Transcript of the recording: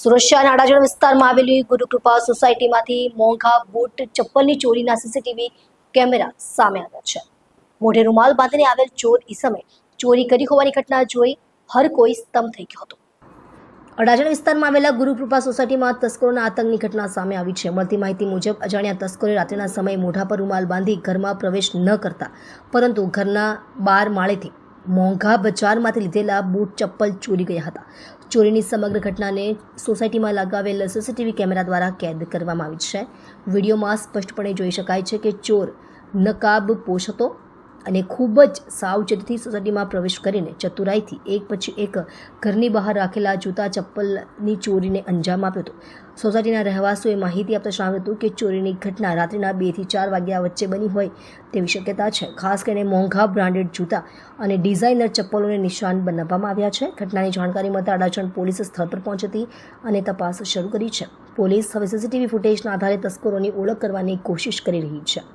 શહેરના અડાજણ વિસ્તારમાં આવેલી ગુરુકૃપા સોસાયટીમાંથી મોંઘા બૂટ, ચપ્પલની ચોરીના સીસીટીવી કેમેરા સામે આવ્યા છે. મોઢે રૂમાલ બાંધીને આવેલ ચોર ઈસમે ચોરી કરી હોવાની ઘટના જોઈ હર કોઈ સ્તંભ થઈ ગયો હતો. અડાજણ વિસ્તારમાં આવેલા ગુરુકૃપા સોસાયટીમાં તસ્કરોના આતંકની ઘટના સામે આવી છે. મળતી માહિતી મુજબ, અજાણ્યા તસ્કરોએ રાત્રિના સમયે મોઢા પર રૂમાલ બાંધી ઘરમાં પ્રવેશ ન કરતા, પરંતુ ઘરના બાર માળેથી મોંઘા બજારમાંથી લીધેલા બૂટ ચપ્પલ ચોરી ગયા હતા. ચોરીની સમગ્ર ઘટનાને સોસાયટીમાં લગાવેલ સીસીટીવી કેમેરા દ્વારા કેદ કરવામાં આવી છે. વિડીયોમાં સ્પષ્ટપણે જોઈ શકાય છે કે ચોર નકાબ પોશ હતો અને ખૂબ જ સાવચેતીથી સોસાયટીમાં પ્રવેશ કરીને ચતુરાઈથી એક પછી એક ઘરની બહાર રાખેલા જૂતા ચપ્પલની ચોરીને અંજામ આપ્યો હતો. સોસાયટીના રહેવાસીઓએ માહિતી આપતા જણાવ્યું હતું કે ચોરીની ઘટના રાત્રિના બેથી ચાર વાગ્યા વચ્ચે બની હોય તેવી શક્યતા છે. ખાસ કરીને મોંઘા બ્રાન્ડેડ જૂતા અને ડિઝાઇનર ચપ્પલોને નિશાન બનાવવામાં આવ્યા છે. ઘટનાની જાણકારી મળતા અડાજણ પોલીસ સ્થળ પર પહોંચી હતી અને તપાસ શરૂ કરી છે. પોલીસ હવે સીસીટીવી ફૂટેજના આધારે તસ્કરોની ઓળખ કરવાની કોશિશ કરી રહી છે.